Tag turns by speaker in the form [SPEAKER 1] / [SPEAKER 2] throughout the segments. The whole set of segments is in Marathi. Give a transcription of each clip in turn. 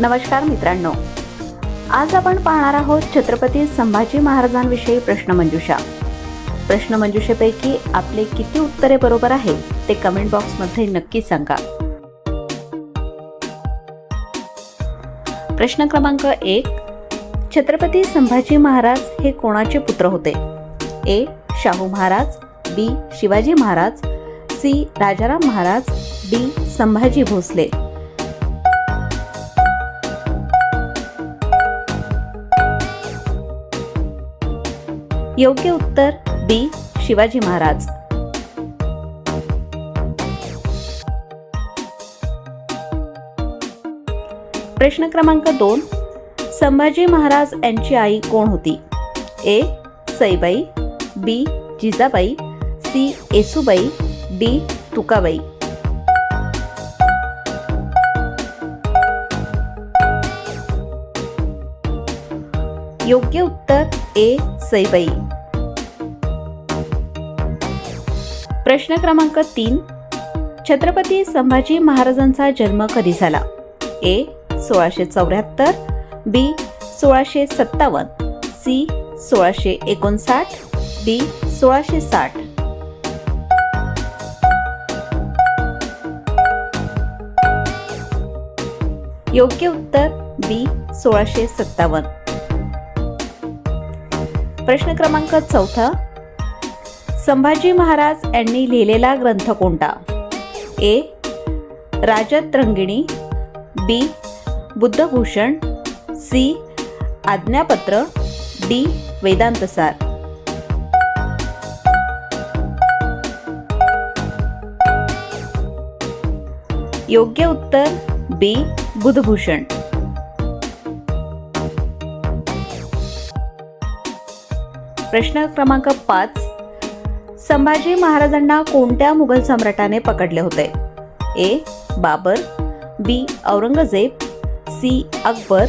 [SPEAKER 1] नमस्कार मित्रांनो. आज आपण पाहणार आहोत छत्रपती संभाजी महाराजांविषयी प्रश्नमंजुषा प्रश्नमंजुषेपैकी आपले किती उत्तरे बरोबर आहे ते कमेंट बॉक्समध्ये नक्की सांगा. प्रश्न क्रमांक एक छत्रपती संभाजी महाराज हे कोणाचे पुत्र होते? A Shahu Maharaj B Shivaji Maharaj C Rajaram Maharaj D Sambhaji Bhosale. योग्य उत्तर बी शिवाजी महाराज. प्रश्न क्रमांक दोन संभाजी महाराज यांची आई कोण होती? A Saibai B Jijabai C Yesubai D Tukabai. योग्य उत्तर ए सईबाई प्रश्न क्रमांक तीन. छत्रपती संभाजी महाराजांचा जन्म कधी झाला? ए सोळाशे चौऱ्याहत्तर बी सोळाशे सत्तावन्न सी सोळाशे एकोणसाठ डी सोळाशे साठ. योग्य उत्तर बी सोळाशे सत्तावन्न. प्रश्न क्रमांक चौथा. संभाजी महाराज यांनी लिहिलेला ग्रंथ कोणता? A. Rajatarangini. B. Buddhabhushan. C. Ajnapatra. D. Vedantasar योग्य उत्तर बी. बुधभूषण. प्रश्न क्रमांक पाच. संभाजी महाराजांना कोणत्या मुघल सम्राटाने पकडले होते? A. Babar B. Aurangzeb C. Akbar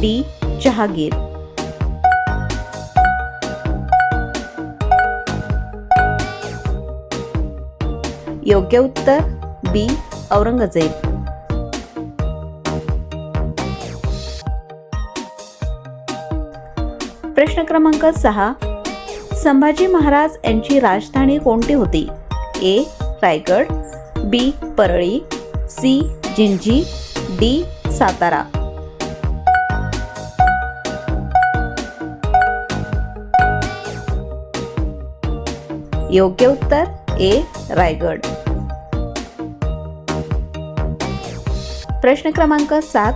[SPEAKER 1] D. Jahangir. योग्य उत्तर बी. औरंगजेब. प्रश्न क्रमांक सहा. संभाजी महाराज यांची राजधानी कोणती होती? A. Raigad B. Parli C. Jinji D. Satara. योग्य उत्तर ए. रायगड. प्रश्न क्रमांक सात.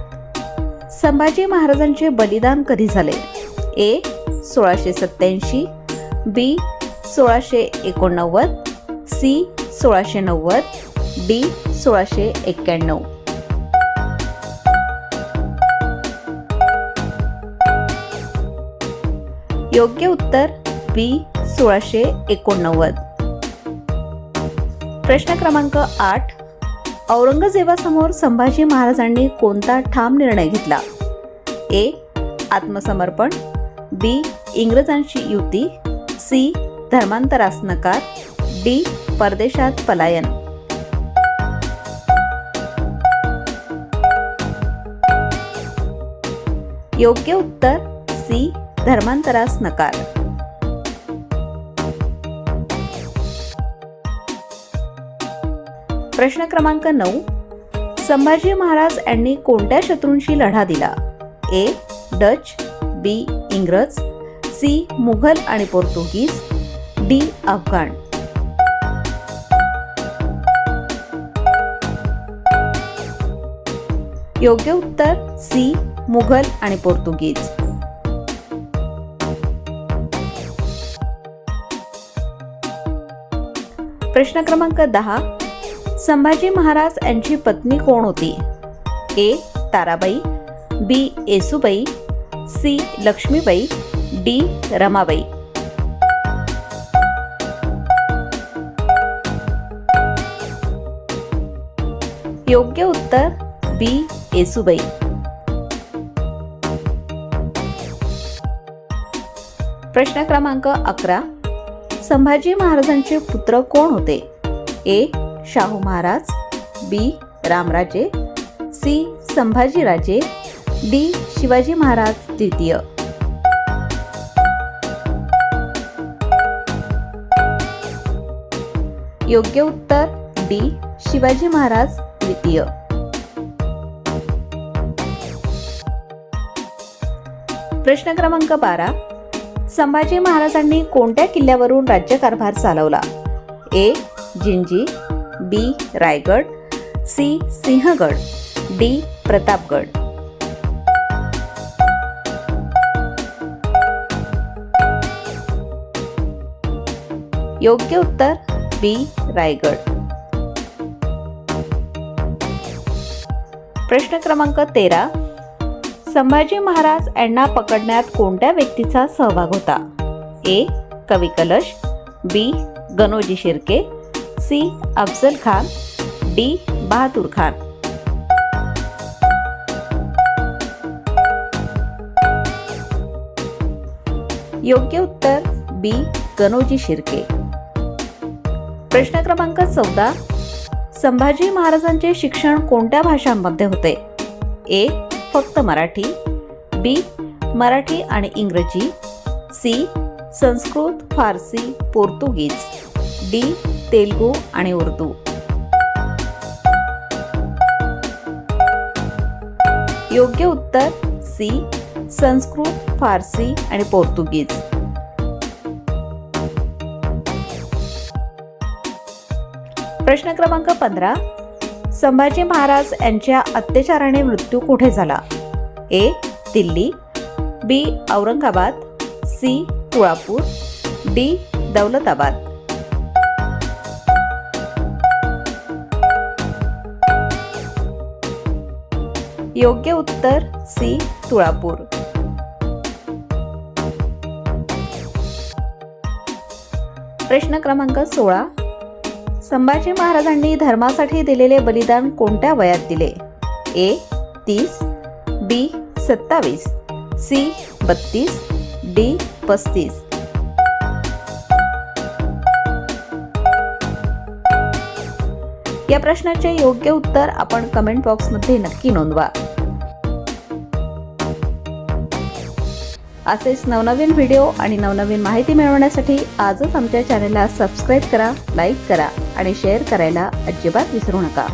[SPEAKER 1] संभाजी महाराजांचे बलिदान कधी झाले? ए. सोळाशे सत्याऐंशी बी सोळाशे एकोणनव्वद सी सोळाशे नव्वद डी सोळाशे एक्क्याण्णव. योग्य उत्तर बी सोळाशे एकोणनव्वद. प्रश्न क्रमांक आठ. औरंगजेबासमोर संभाजी महाराजांनी कोणता ठाम निर्णय घेतला? ए. आत्मसमर्पण बी. इंग्रजांची युती सी. धर्मांतरास नकार डी. परदेशात पलायन. योग्य उत्तर सी. धर्मांतरास नकार प्रश्न क्रमांक नऊ. संभाजी महाराज यांनी कोणत्या शत्रूंशी लढा दिला? ए. Dutch B. इंग्रज सी मुघल आणि पोर्तुगीज डी अफगाण. योग्य उत्तर सी मुघल आणि पोर्तुगीज. प्रश्न क्रमांक दहा. संभाजी महाराज यांची पत्नी कोण होती? A Tarabai B Yesubai C Laxmibai D Ramabai. योग्य उत्तर बी येसुबाई. प्रश्न क्रमांक अकरा. संभाजी महाराजांचे पुत्र कोण होते? A. Shahu Maharaj B. Ramraje C. Sambhajiraje D. Shivaji Maharaj द्वितीय. योग्य उत्तर डी. शिवाजी महाराज द्वितीय. प्रश्न क्रमांक बारा. संभाजी महाराजांनी कोणत्या किल्ल्यावरून राज्यकारभार चालवला? A. Jinji B. Raigad C. Sinhagad D. Pratapgad. योग्य उत्तर बी. रायगड. प्रश्न क्रमांक तेरा. संभाजी महाराज यांना पकडण्यात कोणत्या व्यक्तीचा सहभाग होता? A. Kavi Kalash. B. Ganoji Shirke. C. Afzal Khan. D. Bahadur Khan. योग्य उत्तर बी. गनोजी शिर्के. प्रश्न क्रमांक चौदा. संभाजी महाराजांचे शिक्षण कोणत्या भाषांमध्ये होते? ए फक्त मराठी बी मराठी आणि इंग्रजी सी संस्कृत फारसी पोर्तुगीज डी तेलगू आणि उर्दू. योग्य उत्तर सी संस्कृत फारसी आणि पोर्तुगीज. प्रश्न क्रमांक पंधरा. संभाजी महाराज यांच्या अत्याचाराने मृत्यू कुठे झाला? A. Delhi. B. Aurangabad. C. Tulapur D. Daulatabad. योग्य उत्तर सी. तुळापूर. प्रश्न क्रमांक सोळा. संभाजी महाराजांनी धर्मासाठी दिलेले बलिदान कोणत्या वयात दिले? ए तीस बी सत्तावीस सी बत्तीस डी पस्तीस. या प्रश्नाचे योग्य उत्तर आपण कमेंट बॉक्समध्ये नक्की नोंदवा. असेच नवनवीन व्हिडिओ आणि नवनवीन माहिती मिळवण्यासाठी आजच आमच्या चॅनलला सबस्क्राईब करा लाईक करा आणि शेअर करायला अजिबात विसरू नका.